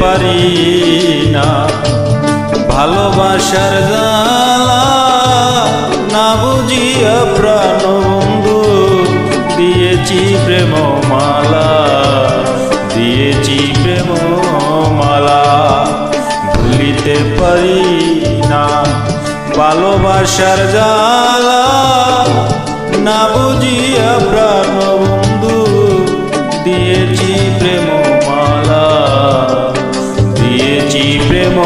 পারি না। ভালোবাসার জ্বালা না বুঝিয়া প্রাণ বন্ধু দিয়েছি প্রেম মালা দিয়েছি প্রেম মালা ভুলিতে পারি না। ভালোবাসার জালা না বুঝিয়া প্রাণ বন্ধু দিয়েছি প্রেম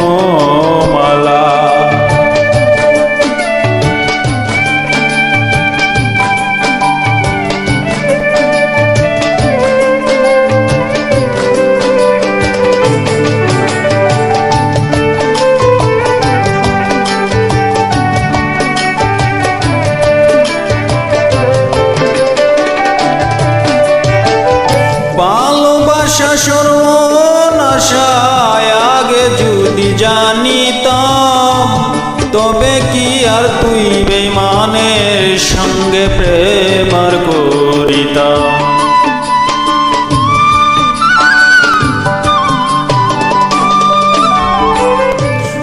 আর তুই বেমানের সঙ্গে প্রেম আর করিতাম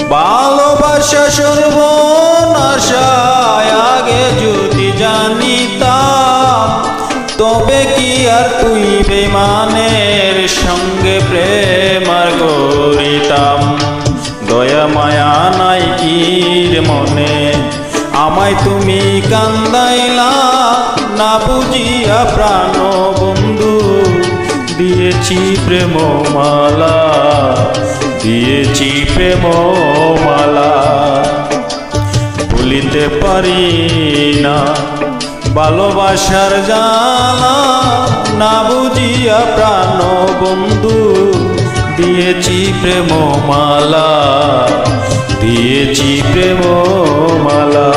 ভালোবাসা সর্বনাশায় আগে যদি জানিতাম, তবে কি আর তুই বেমানের সঙ্গে প্রেম আর করিতাম? দয়া, মায়া আমায় তুমি কান্দাইলা, না বুঝিয়া প্রাণ বন্ধু। দিয়েছি প্রেম মালা দিয়েছি প্রেম মালা ভুলিতে পারি না ভালোবাসার জালা না বুঝিয়া প্রাণ বন্ধু। দিয়েছি প্রেম মালা দিয়েছি প্রেম মালা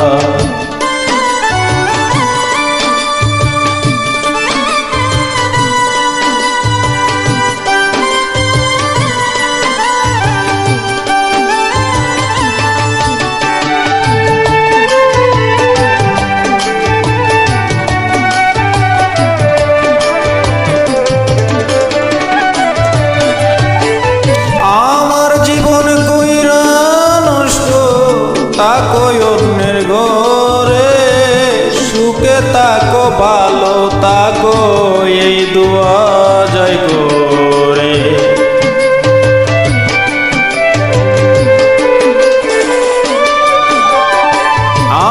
যায় করে।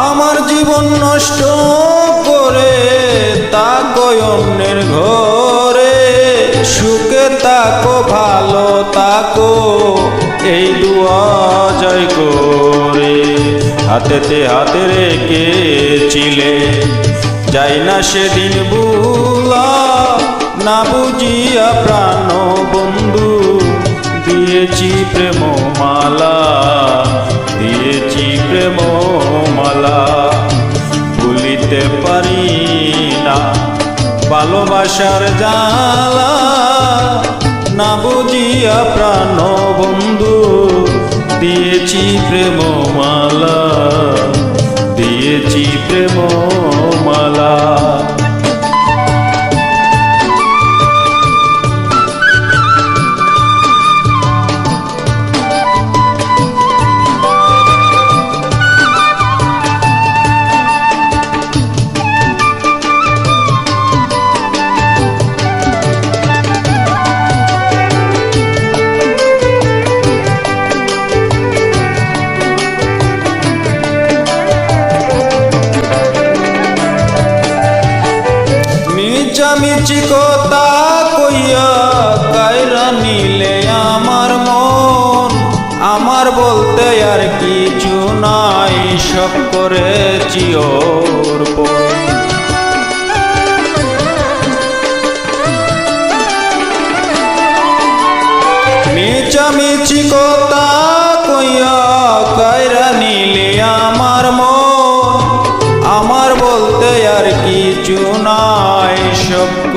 আমার জীবন নষ্ট করে ঘরে। সুখে তাকো, ভালো জয় করে। হাতেতে হাতে রেখেছিলে, যাই না সেদিন বুলা না বুঝিয়া প্রাণ বন্ধু, দিয়েছি প্রেম মালা, দিয়েছি প্রেম মালা। ভুলিতে পারি না ভালোবাসার জালা না বুঝিয়া প্রাণ বন্ধু, দিয়েছি প্রেম মালা, দিয়েছি প্রেম মিচামিচি কথা কইয়া কায়রা নিলে আমার মন। আমার বলতে আর কিছু নাই, সব করেছি ওর মিচামিচি কথা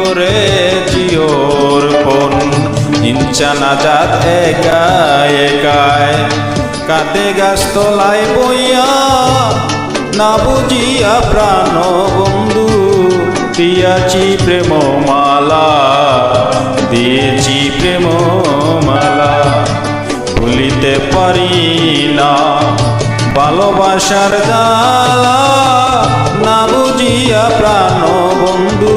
করেছি ওর ফোন। ইনচানা জাত একায় একায় কাতে গাছ তলায় বইয়া, না বুঝিয়া প্রাণ বন্ধু। দিয়াছি প্রেম মালা দিয়েছি প্রেম মালা ভুলিতে পারি না ভালোবাসার জ্বালা, না বুঝিয়া প্রাণ বন্ধু।